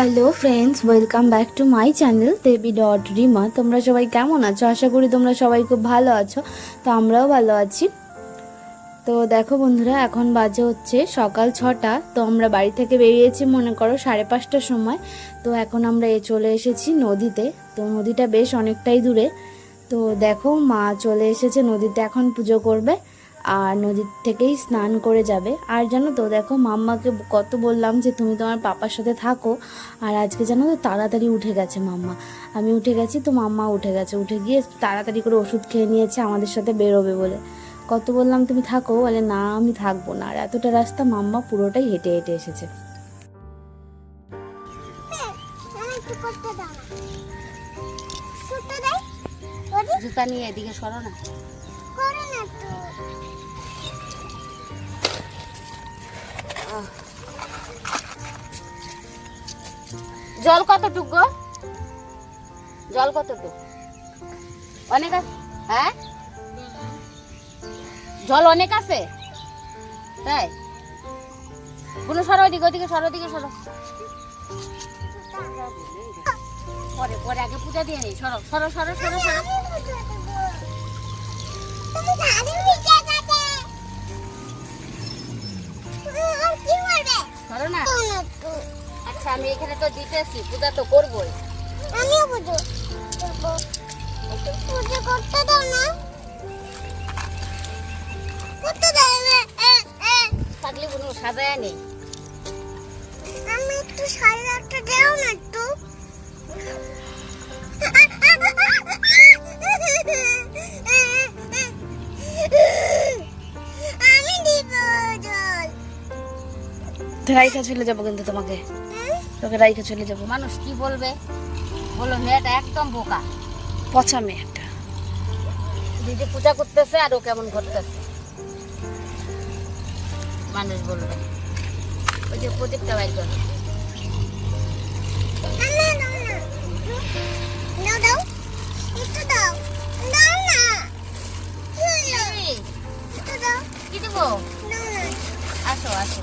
Hello friends welcome back to my channel Devi dot Rima তোমরা সবাই কেমন আছো? আশা করি তোমরা সবাই খুব ভালো আছো। তো আমরাও ভালো আছি। তো দেখো বন্ধুরা, এখন বাজে হচ্ছে সকাল ছটা। তো আমরা বাড়ি থেকে বেরিয়েছি, মনে করো, সাড়ে পাঁচটার সময়। তো এখন আমরা এ চলে এসেছি নদীতে। তো নদীটা বেশ অনেকটাই দূরে। তো দেখো মা চলে এসেছে নদীতে, এখন পুজো করবে। আর নদীর থেকেই স্নান করে যাবে। আর জানো তো দেখো মাম্মাকে কত বললাম যে তুমি তোমার পাপার সাথে থাকো আর আজকে জানো তো তাড়াতাড়ি উঠে গেছে মাম্মা। আমি উঠে গেছি তো মাম্মা উঠে গেছে। উঠে গিয়ে তাড়াতাড়ি করে ওষুধ খেয়ে নিয়েছে আমাদের সাথে বেরোবে বলে। কত বললাম তুমি থাকো? বলে না আমি থাকব না। আর এতটা রাস্তা মাম্মা পুরোটাই হেঁটে হেঁটে এসেছে। জুতা নিয়ে এদিকে সরো না। জল কতটুকু গো? জল কতটুকু? অনেক আছে হ্যাঁ? জল অনেক আছে? তাই? কোনো সরো ওদিকে ওদিকে সরো ওদিকে সরো। পরে পরে আগে পূজা দিয়ে নেই সরো সরো সরো সরো সরো। সরো না? আচ্ছা আমি এখানে তো দিতেছি পূজা তো করবোই। আমিও একটু পুজো করতে দাও না। করতে দাও। থাকলে কোনো সাজায় নেই আমি একটু আটটা দেও না একটু। আমি রাইখা চলে যাব কিন্তু তোমাকে। তোকে রাইখা চলে যাব। মানুষ কি বলবে? বলো মেয়েটা একদম বোকা। পচা মেয়ে একটা দিদি পূজা করতেছে আর ও কেমন করতেছে মানুষ বলবে। ওই যে প্রদীপটা বাইর করো। আসো আসো।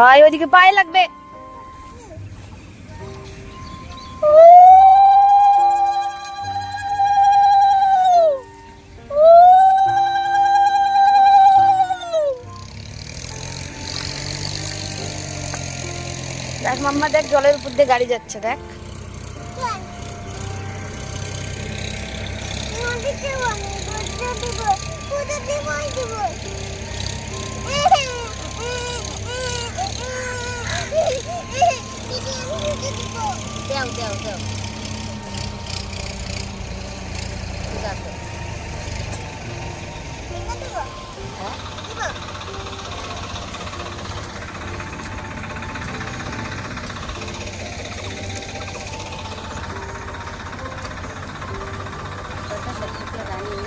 আয় ওইদিকে পায়ে লাগবে দেখ মাম্মা দেখ জলের উপর দিয়ে গাড়ি যাচ্ছে দেখ দিব দিব দিদি আমি পুজো দিব দেও দেও দেও ঠিক আছে পুজো দিব হ্যাঁ দিব কয়টা সবজিগুলো রানি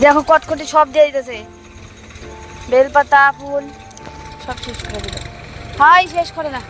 দেখো কটকটি সব দিয়ে দিতেছে। বেলপাতা ফুল। সব শেষ করে দিল। হাই শেষ করে না।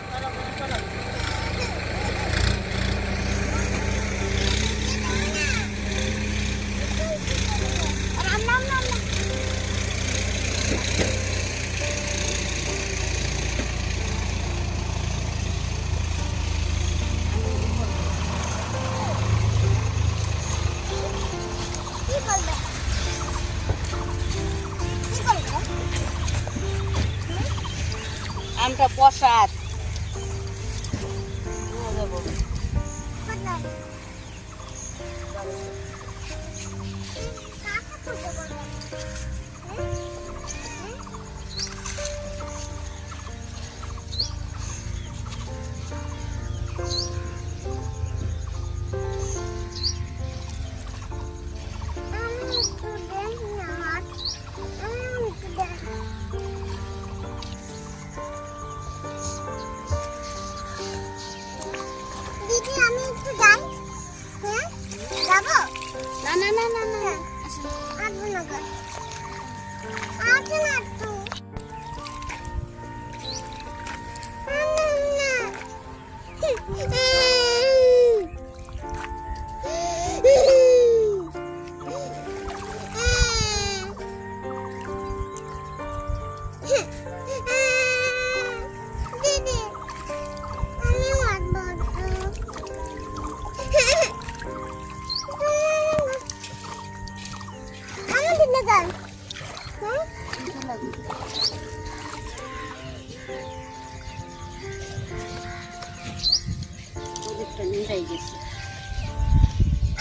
নিন্দাই গেছে।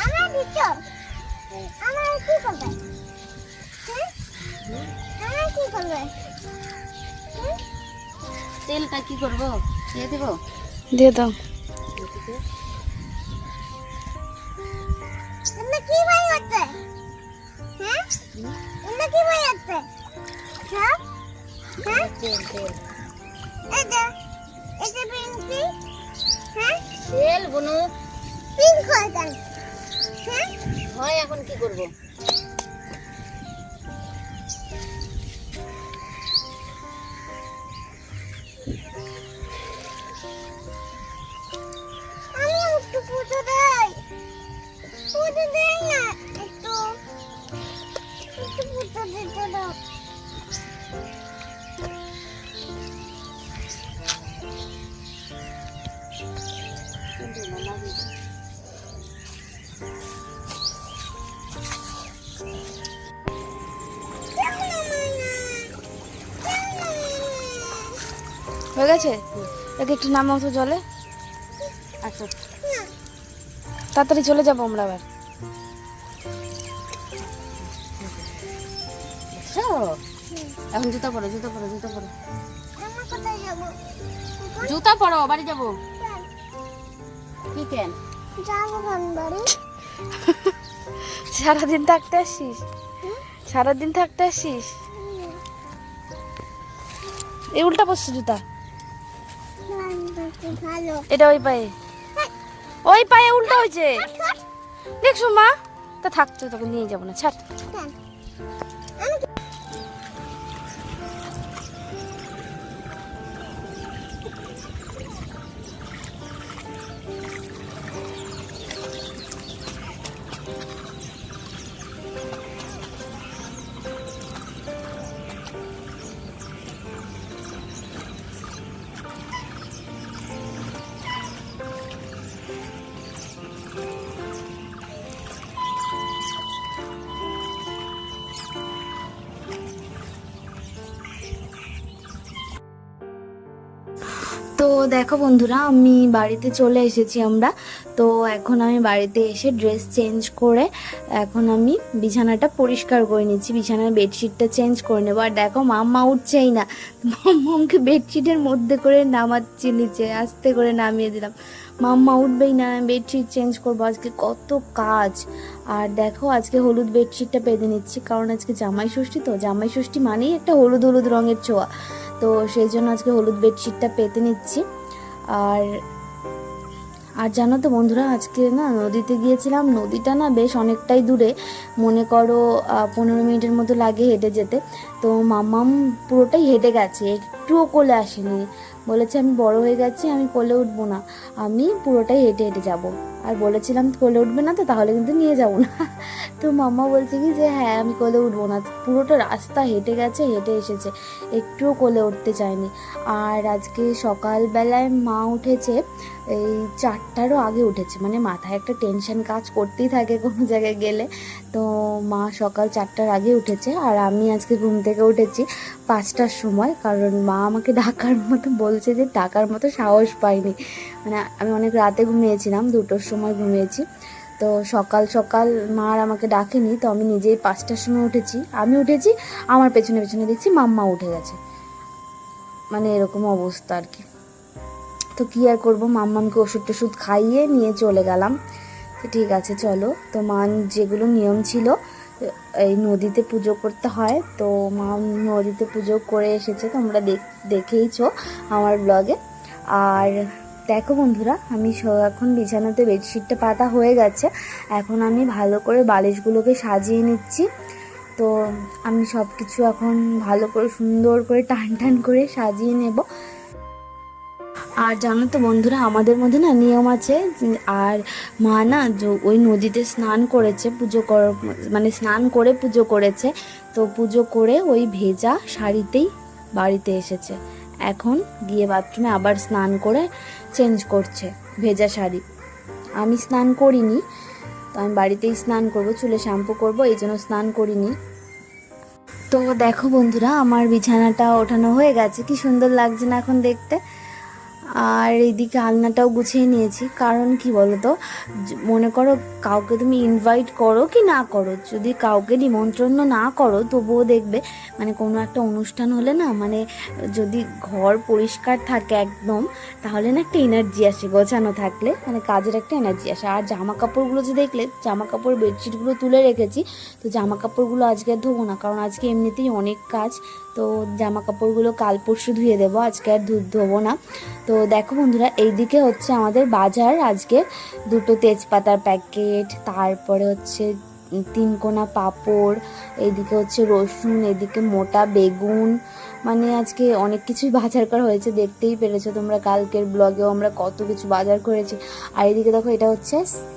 আমার দিচ্ছ? আমার কি করবে? হ্যাঁ? আমার কি করবে? হুম? তেলটা কি করব? দিয়ে দেবো? দিয়ে দাও। এমনি কি ভাই হচ্ছে? হ্যাঁ? এমনি কি ভাই হচ্ছে? হ্যাঁ হ্যাঁ? তেল তেল। এটা এটা পিঙ্কি। পিঙ্ক হ্যাঁ হয় এখন কি করব? হয়ে একে একটু নামাও তো জলে। আচ্ছা। তাড়াতাড়ি চলে যাব আমরা আবার। এখন জুতা পরো জুতা পরো জুতা পরো। জুতা পরো বাড়ি যাব। কি কেন? সারাদিন থাকতে আসিস? সারাদিন থাকতে আসিস? এই উল্টা পড়ছে জুতা। এটা ওই পায়ে। ওই পায়ে উল্টা হয়েছে। দেখছ মা? তা থাকতো তোকে নিয়ে যাব না ছাড়। দেখো বন্ধুরা, আমি বাড়িতে চলে এসেছি আমরা। তো এখন আমি বাড়িতে এসে ড্রেস চেঞ্জ করে এখন আমি বিছানাটা পরিষ্কার করে নিচ্ছি। বিছানার বেডশিটটা চেঞ্জ করে নেব। আর দেখো মাম্মা উঠছেই না। মাম্মামকে বেডশিটের মধ্যে করে নামাচ্ছি, নিচে আস্তে করে নামিয়ে দিলাম। মাম্মা উঠবেই না বেডশিট চেঞ্জ করব। আজকে কত কাজ। আর দেখো আজকে হলুদ বেডশিটটা পেতে নিচ্ছি। কারণ আজকে জামাই ষষ্ঠী তো জামাই ষষ্ঠী মানেই একটা হলুদ হলুদ রঙের ছোঁয়া। তো সেই জন্য আজকে হলুদ বেডশিটটা পেতে নিচ্ছি। আর আর জানো তো বন্ধুরা, আজকে না নদীতে গিয়েছিলাম। নদীটা না বেশ অনেকটাই দূরে। মনে করো পনেরো মিনিটের মতো লাগে হেঁটে যেতে। তো মামাম পুরোটাই হেঁটে গেছে, একটুও কোলে আসেনি। বলেছে, আমি বড় হয়ে গেছি, আমি কোলে উঠবো না। আমি পুরোটাই হেঁটে হেঁটে যাব। আর বলেছিলাম কোলে উঠবে না তো, তাহলে কিন্তু নিয়ে যাব না। তো মাম্মা বলছে কি যে হ্যাঁ আমি কোলে উঠবো না। পুরোটা রাস্তা হেঁটে গেছে, হেঁটে এসেছে। একটুও কোলে উঠতে চায়নি। আর আজকে সকালবেলায় মা উঠেছে, এই চারটারও আগে উঠেছে। মানে মাথায় একটা টেনশন কাজ করতেই থাকে কোনো জায়গায় গেলে। তো মা সকাল চারটার আগে উঠেছে, আর আমি আজকে ঘুম থেকে উঠেছি পাঁচটার সময়। কারণ মা আমাকে ডাকার মতো বলছে যে, ডাকার মতো সাহস পাইনি। মানে আমি অনেক রাতে ঘুমিয়েছিলাম, দুটোর সময় ঘুমিয়েছি। তো সকাল সকাল মা আর আমাকে ডাকেনি, তো আমি নিজেই পাঁচটার সময় উঠেছি। আমি উঠেছি, আমার পেছনে পেছনে দেখছি মাম্মা উঠে গেছে। মানে এরকম অবস্থা আর কি। তো কী আর করব, মাম্মামকে ওষুধ টষুধ খাইয়ে নিয়ে চলে গেলাম। তো ঠিক আছে, চলো। তো মা যেগুলো নিয়ম ছিল, এই নদীতে পুজো করতে হয়। তো মা নদীতে পুজো করে এসেছে, তোমরা দেখ, দেখেইছো আমার ব্লগে আর দেখো বন্ধুরা, আমি এখন বিছানাতে বেডশিটটা পাতা হয়ে গেছে। এখন আমি ভালো করে বালিশগুলোকে সাজিয়ে নিচ্ছি। তো আমি সব কিছু এখন ভালো করে, সুন্দর করে টান টান করে সাজিয়ে নেব। আর জানো তো বন্ধুরা, আমাদের মধ্যে না নিয়ম আছে আর মা না ওই নদীতে স্নান করেছে, পুজো কর মানে স্নান করে পুজো করেছে। তো পুজো করে ওই ভেজা শাড়িতেই বাড়িতে এসেছে। এখন গিয়ে বাথরুমে আবার স্নান করে চেঞ্জ করছে ভেজা শাড়ি। আমি স্নান করিনি, তো আমি বাড়িতেই স্নান করব, চুলে শ্যাম্পু করব, এই জন্য স্নান করিনি। তো দেখো বন্ধুরা, আমার বিছানাটা ওঠানো হয়ে গেছে। কি সুন্দর লাগছে না এখন দেখতে। আর এদিকে আলনাটাও গুছিয়ে নিয়েছি। কারণ কি বলতো? মনে করো কাউকে তুমি ইনভাইট করো কি না করো, যদি কাউকে নিমন্ত্রণ না করো, তবুও দেখবে মানে কোনো একটা অনুষ্ঠান হলে না মানে যদি ঘর পরিষ্কার থাকে একদম, তাহলে না একটা এনার্জি আসে গোছানো থাকলে মানে কাজের একটা এনার্জি আসে। আর জামা কাপড়গুলো যে দেখলে জামা কাপড় বেডশিটগুলো তুলে রেখেছি, তো জামা কাপড়গুলো আজকে ধোবো না, কারণ আজকে এমনিতেই অনেক কাজ তো জামা কাপড়গুলো কাল পরশু ধুয়ে দেবো, আজকে আর দুধ ধোবো না। তো দেখো বন্ধুরা, এইদিকে হচ্ছে আমাদের বাজার, আজকে দুটো তেজপাতার প্যাকেট, তারপরে হচ্ছে তিন কোনা পাঁপড়, এইদিকে হচ্ছে রসুন এদিকে মোটা বেগুন মানে আজকে অনেক কিছুই বাজার করা হয়েছে, দেখতেই পেরেছ তোমরা, কালকের ব্লগেও আমরা কত কিছু বাজার করেছি। আর এদিকে দেখো, এটা হচ্ছে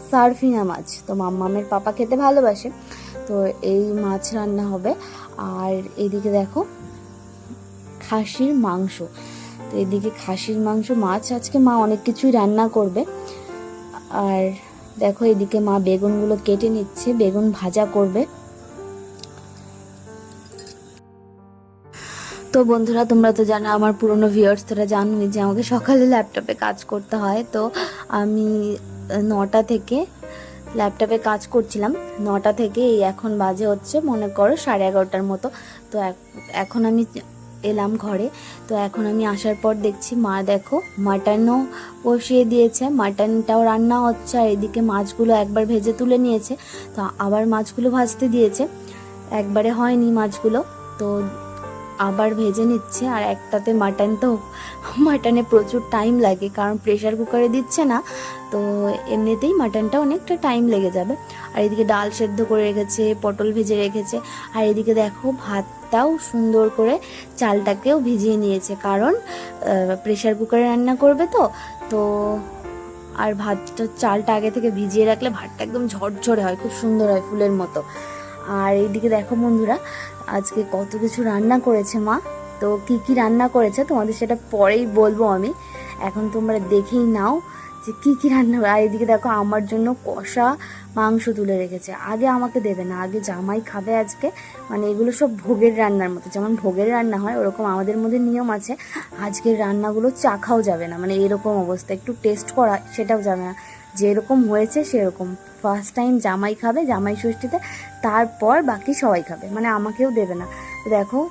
সার্ফিনা মাছ, তো মাম্মামের পাপা খেতে ভালোবাসে, তো এই মাছ রান্না হবে। আর এইদিকে দেখো খাসির মাংস। তো এদিকে খাসির মাংস, মাছ আজকে মা অনেক কিছুই রান্না করবে। আর দেখো এদিকে মা বেগুনগুলো কেটে নিচ্ছে, বেগুন ভাজা করবে। তো বন্ধুরা, তোমরা তো জানো, আমার পুরনো ভিউয়ার্স তোরা জানোই যে আমাকে সকালে ল্যাপটপে কাজ করতে হয়। তো আমি নটা থেকে ল্যাপটপে কাজ করছিলাম। নটা থেকে এই এখন বাজে হচ্ছে, মনে করো সাড়ে এগারোটার মতো। তো এখন আমি এলাম ঘরে। তো এখন আমি আসার পর দেখছি মা দেখো, মাটনও বসিয়ে দিয়েছে। মাটনটাও রান্না হচ্ছে আর এদিকে মাছগুলো একবার ভেজে তুলে নিয়েছে। তো আবার মাছগুলো ভাজতে দিয়েছে। একবারে হয়নি মাছগুলো। তো আবার ভেজে নিচ্ছে আর একটাতে মাটন তো মাটনে প্রচুর টাইম লাগে, কারণ প্রেশার কুকারে দিচ্ছে না, তো এমনিতেই মাটনটা অনেকটা টাইম লেগে যাবে। আর এদিকে ডাল সেদ্ধ করে রেখেছে, পটল ভেজে রেখেছে, আর এদিকে দেখো ভাতটাও সুন্দর করে চালটাকেও ভিজিয়ে নিয়েছে, কারণ প্রেশার কুকারে রান্না করবে তো তো আর ভাতটা, চালটা আগে থেকে ভিজিয়ে রাখলে ভাতটা একদম ঝরঝরে হয়, খুব সুন্দর হয় ফুলের মতো। আর এইদিকে দেখো বন্ধুরা আজকে কত কিছু রান্না করেছে মা? তো কি কি রান্না করেছে? তোমাদের সেটা পরেই বলব আমি। এখন তোমরা দেখেই নাও যে কি কি রান্না আর এদিকে দেখো, আমার জন্য কষা মাংস তুলে রেখেছে। আগে আমাকে দেবে না, আগে জামাই খাবে আজকে। মানে এগুলো সব ভোগের রান্নার মতো। যেমন ভোগের রান্না হয়, ওরকম আমাদের মধ্যে নিয়ম আছে। আজকের রান্নাগুলো চাখাও যাবে না। মানে এরকম অবস্থা। একটু টেস্ট করা, সেটাও যাবে না। যেরকম হয়েছে সেরকম। ফার্স্ট টাইম জামাই খাবে, জামাই ষষ্ঠীতে, তারপর বাকি সবাই খাবে। মানে আমাকেও দেবে না। দেখো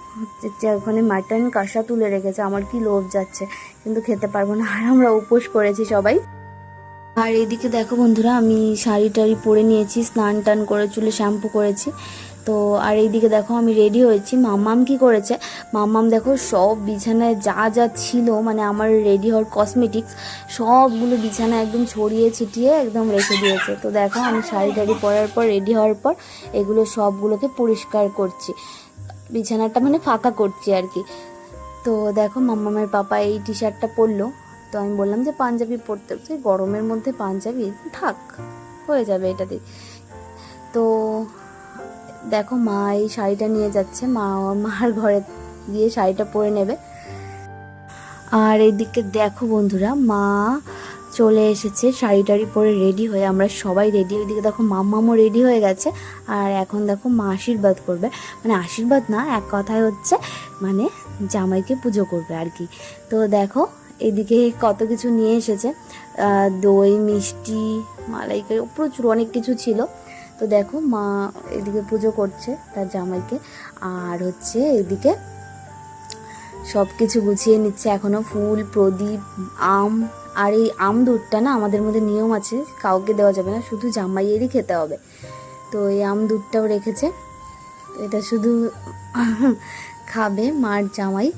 ওখানে মাটন কাঁসা তুলে রেখেছে, আমার কি লোভ যাচ্ছে। কিন্তু খেতে পারব না। আর আমরা উপোস করেছি সবাই। আর এদিকে দেখো বন্ধুরা, আমি শাড়ি টাড়ি পরে নিয়েছি স্নান টান করে চুলে শ্যাম্পু করেছি। তো আর এইদিকে দেখো আমি রেডি হয়েছি। মাম্মাম কি করেছে? মাম্মাম দেখো সব বিছানায় যা যা ছিল মানে আমার রেডি হওয়ার কসমেটিক্স সবগুলো বিছানায় একদম ছড়িয়ে ছিটিয়ে একদম রেখে দিয়েছে। তো দেখো আমি শাড়ি টাড়ি পরার পর রেডি হওয়ার পর, এগুলো সবগুলোকে পরিষ্কার করছি। বিছানাটা মানে ফাঁকা করছি আর কি। তো দেখো মাম্মামের পাপা এই টি শার্টটা পরলো। তো আমি বললাম যে পাঞ্জাবি পরতে গরমের মধ্যে পাঞ্জাবি, থাক, হয়ে যাবে এটাতে তো দেখো মা এই শাড়িটা নিয়ে যাচ্ছে, মা মার ঘরে গিয়ে শাড়িটা পরে নেবে। আর এইদিকে দেখো বন্ধুরা, মা চলে এসেছে শাড়ি টাড়ি পরে রেডি হয়ে, আমরা সবাই রেডি ওইদিকে দেখো মাম্মামও রেডি হয়ে গেছে। আর এখন দেখো মা আশীর্বাদ করবে। মানে আশীর্বাদ না, এক কথায় হচ্ছে মানে জামাইকে পুজো করবে আর কি। তো দেখো এদিকে কত কিছু নিয়ে এসেছে। দই, মিষ্টি, মালাইকারি, প্রচুর অনেক কিছু ছিল। তো দেখো মা এদিকে পুজো করছে তার জামাইকে। আর হচ্ছে এদিকে সব কিছু গুছিয়ে নিচ্ছে। এখনও ফুল, প্রদীপ, আম, আর এই আম দুধটা না আমাদের মধ্যে নিয়ম আছে, কাউকে দেওয়া যাবে না, শুধু জামাইয়েরই খেতে হবে। তো এই আম দুধটাও রেখেছে। এটা শুধু খাবে মার জামাই।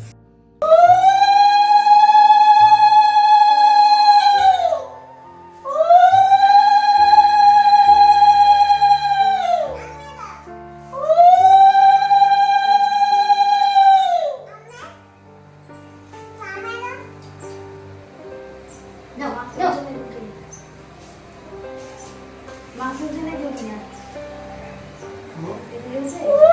Thank you.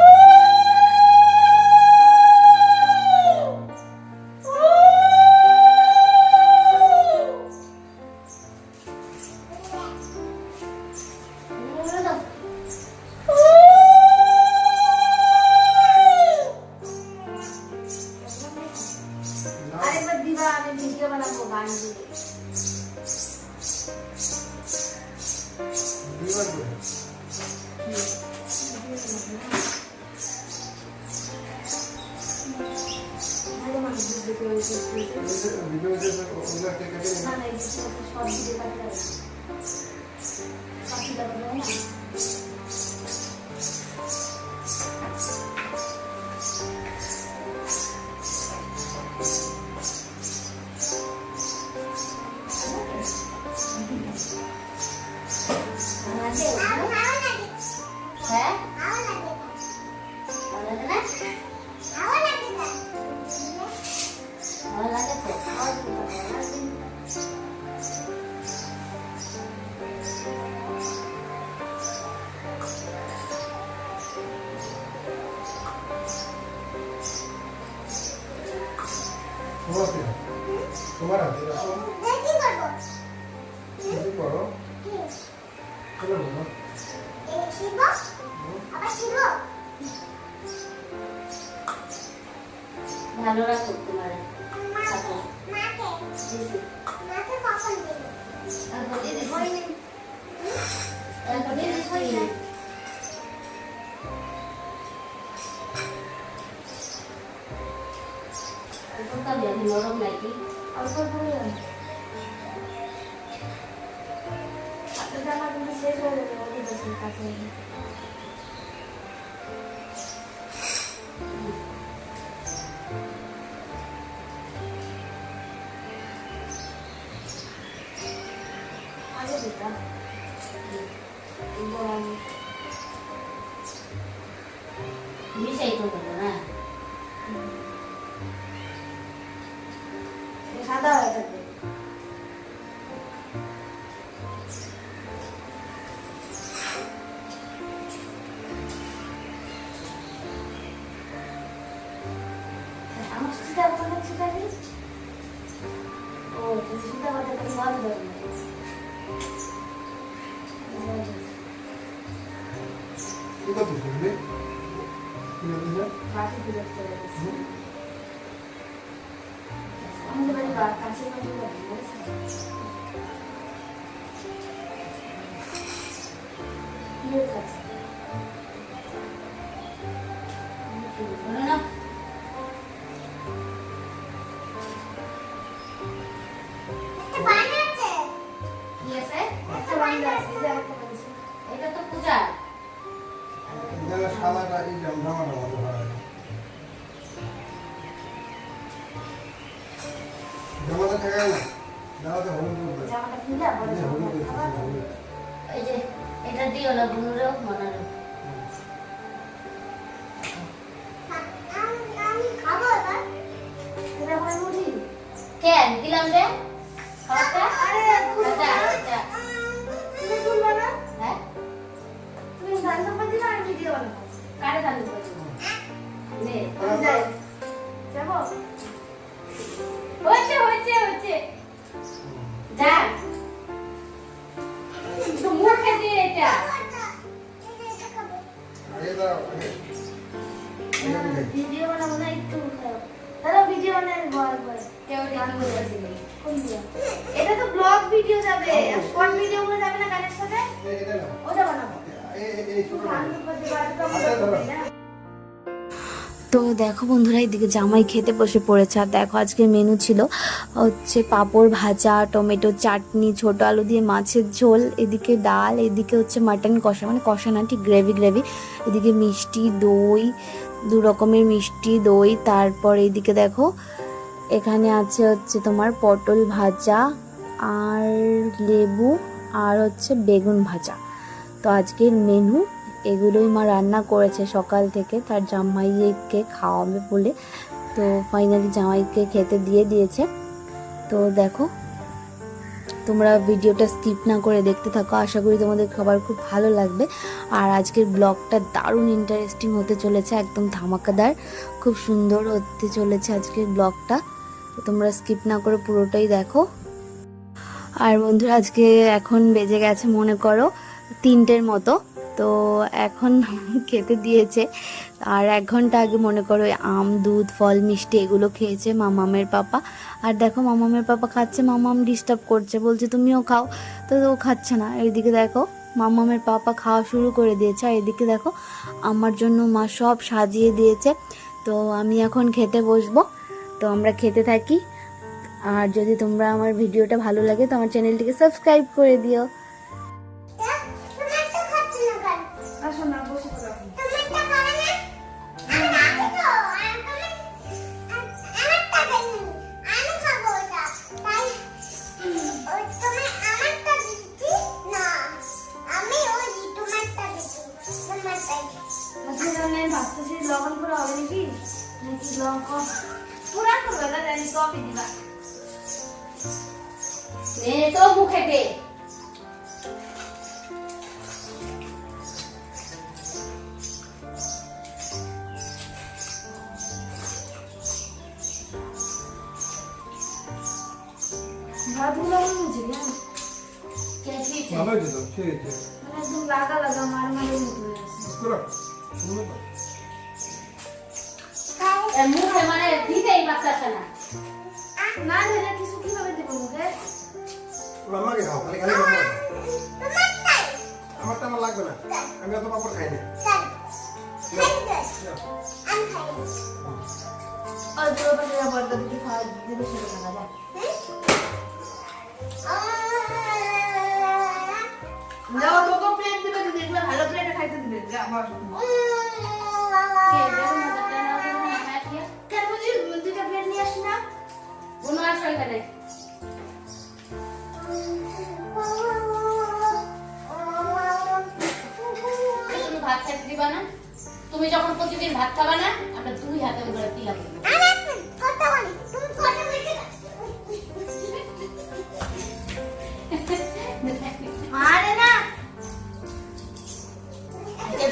Hallelujah. করতে পারি ভালো ধরবে কোথা থেকে শুনবে কি বলছে বাকি বিরক্ত হয়ে গেছে আমাদের বাড়ি বা- কাছে বাড়ি বাড়ি, বুঝেছ? বিয়ের কাছে। বলো শালাটা এই জামধামাটা ভালো হয় জামাটা থাকে না? জামাটা হলুদ হলুদ জামাটা এই যে এটা দিও না গুনুরেও মনে তো দেখো বন্ধুরা, এদিকে জামাই খেতে বসে পড়েছে। আর দেখো, আজকে মেনু ছিল হচ্ছে পাঁপড় ভাজা, টমেটো চাটনি, ছোট আলু দিয়ে মাছের ঝোল, এদিকে ডাল, এদিকে হচ্ছে মাটন কষা। মানে কষা না, ঠিক গ্রেভি গ্রেভি এদিকে মিষ্টি, দই দু রকমের মিষ্টি, দই, তারপর এইদিকে দেখো, এখানে আছে হচ্ছে তোমার পটল ভাজা আর লেবু আর হচ্ছে বেগুন ভাজা। তো আজকের মেনু এগুলোই মা রান্না করেছে সকাল থেকে, তার জামাইকে খাওয়াবে বলে। তো ফাইনালি জামাইকে খেতে দিয়ে দিয়েছে। তো দেখো তোমরা ভিডিওটা স্কিপ না করে দেখতে থাকো। আশা করি তোমাদের খাবার খুব ভালো লাগবে। আর আজকের ব্লগটা দারুণ ইন্টারেস্টিং হতে চলেছে, একদম ধামাকাদার। খুব সুন্দর হতে চলেছে আজকের ব্লগটা তোমরা স্কিপ না করে পুরোটাই দেখো। আর বন্ধুরা, আজকে এখন বেজে গেছে, মনে করো, তিনটের মতো। তো এখন খেতে দিয়েছে আর এক ঘণ্টা আগে মনে করো আম, দুধ, ফল, মিষ্টি এগুলো খেয়েছে মামামের পাপা। আর দেখো মামামের পাপা খাচ্ছে, মামাম ডিস্টার্ব করছে, বলছে তুমিও খাও। তো ও খাচ্ছে না। এইদিকে দেখো মামামের পাপা খাওয়া শুরু করে দিয়েছে। আর এদিকে দেখো আমার জন্য মা সব সাজিয়ে দিয়েছে। তো আমি এখন খেতে বসবো। তো আমরা খেতে থাকি। আর যদি তোমরা আমার ভিডিওটা ভালো লাগে, তো আমার চ্যানেলটিকে সাবস্ক্রাইব করে দিও। আছে। মানে একদম লাগা লাগা মার মারের মতো হয়ে আছে করো। শুনো তো। এ মুখে মানে দিতেই না না দিলে কিছু কীভাবে দেবো মুখে ও আমাকে খাও, খালি খালি খাও। আমারটা আমার লাগবে না আমি অত পাপড় খাই না তোর যাও তোকে প্লেট দিবে ভালো প্লেটে খাইতে দিবে যা আমার কেন বুঝি দুইটা প্লেট নিয়ে আসি না কোনো ভাত খেতে দিবা না তুমি যখন প্রতিদিন ভাত খাবা না আমরা দুই হাতে করে তিলা করব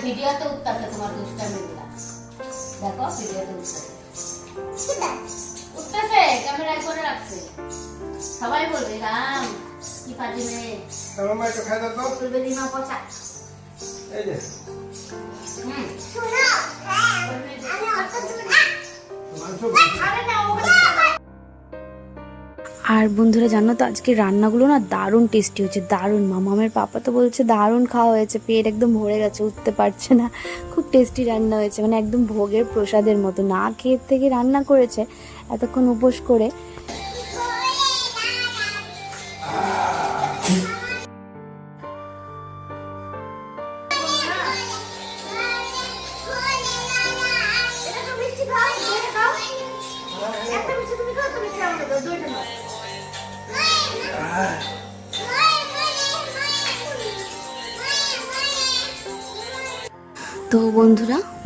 ভিডিওতে উঠতেছে তোমার দুষ্টামিগুলা দেখো ভিডিওতে উঠতেছে উঠতেছে ক্যামেরায় করে রাখছে। সবাই বলবে রাম কি পাজি মেয়ে আমার মা একটু খাই দাও তো। বলবে দিমা পচা। এই যে। হুম। শোনো আমি অত মাংস আরে না আর বন্ধুরা জানো তো আজকে রান্নাগুলো না দারুণ টেস্টি হচ্ছে দারুণ। মামামের পাপা তো বলছে দারুণ খাওয়া হয়েছে, পেট একদম ভরে গেছে, উঠতে পারছে না। খুব টেস্টি রান্না হয়েছে মানে একদম ভোগের প্রসাদের মতো। না খেয়ে থেকে রান্না করেছে, এতক্ষণ উপোস করে।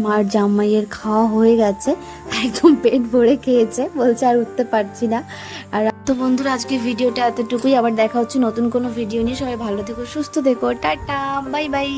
মার জামাইয়ের খাওয়া হয়ে গেছে, একদম পেট ভরে খেয়েছে, বলছে আর উঠতে পারছি না। আর তো বন্ধুরা আজকে ভিডিওটা এতটুকুই। আবার দেখা হচ্ছে নতুন কোনো ভিডিও নিয়ে। সবাই ভালো থেকো, সুস্থ থেকো। Ta-ta, bye bye.